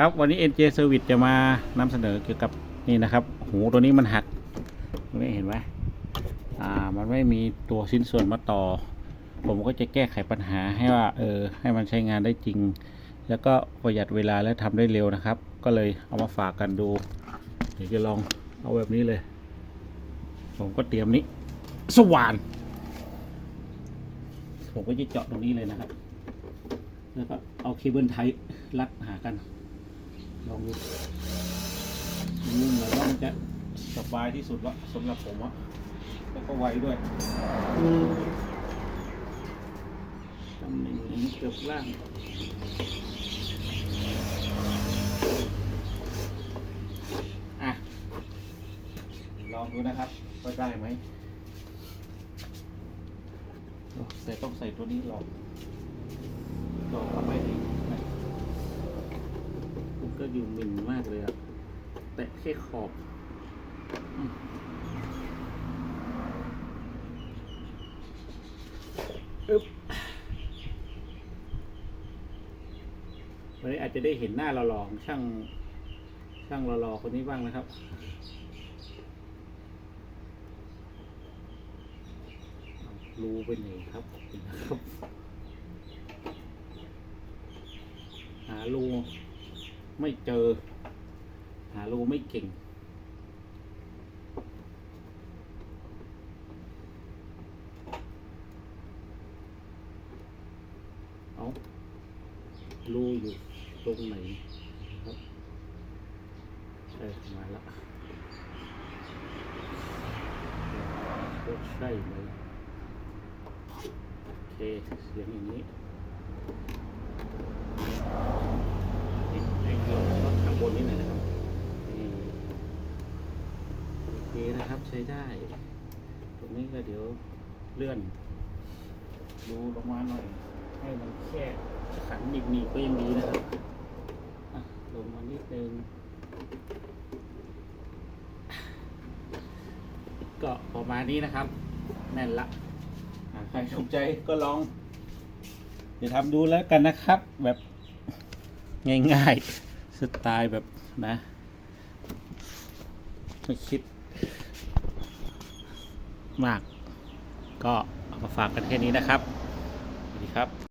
ครับวันนี้ NJ Service จะมานำเสนอเกี่ยวกับนี่นะครับ หูตัวนี้มันหักตรงนี้เห็นไหมอ่ามันไม่มีตัวชิ้นส่วนมาต่อ ผมก็จะแก้ไขปัญหาให้ว่าเออให้มันใช้งานได้จริง แล้วก็ประหยัดเวลาและทำได้เร็วนะครับ ก็เลยเอามาฝากกันดู เดี๋ยวจะลองเอาแบบนี้เลย ผมก็เตรียมนี้ สว่าน ผมก็จะเจาะตรงนี้เลยนะครับแล้วก็เอาเคเบิลไทป์รัดหากัน ลองดูนี่เหมือนว่ามันจะสบายที่สุดละสำหรับผมอะแล้วก็ไวด้วยตำแหน่งนี้เกือบล่างอะลองดูนะครับว่าได้ไหมแต่ต้องใส่ตัวนี้หลอกหลอกเข้าไปเอง อยู่หมิ่นมากเลยอะแตะแค่ขอบอึ๊บวันนี้อาจจะได้เห็นหน้าเราหลองช่าง ช่างหล่อๆคนนี้บ้างนะครับรูไปไหนครับครับ หารู ไม่เจอ หารูไม่เก่ง เอารูอยู่ตรงไหนครับเออมาล้วก็ใช่เลยโอเคเสียงอย่างนี้ ครับใช้ได้ ตรงนี้ก็เดี๋ยวเลื่อน ดูลงมาหน่อย ให้มันแค่ขันหนีบๆก็ยังดีนะครับลงมานิดนึงก็ประมาณนี้นะครับ แน่นละใครสนใจก็ลอง เดี๋ยวทำดูแล้วกันนะครับ แบบง่ายๆ สไตล์แบบนะ ไม่คิด มาก ก็เอามาฝากกันแค่นี้นะครับ สวัสดีครับ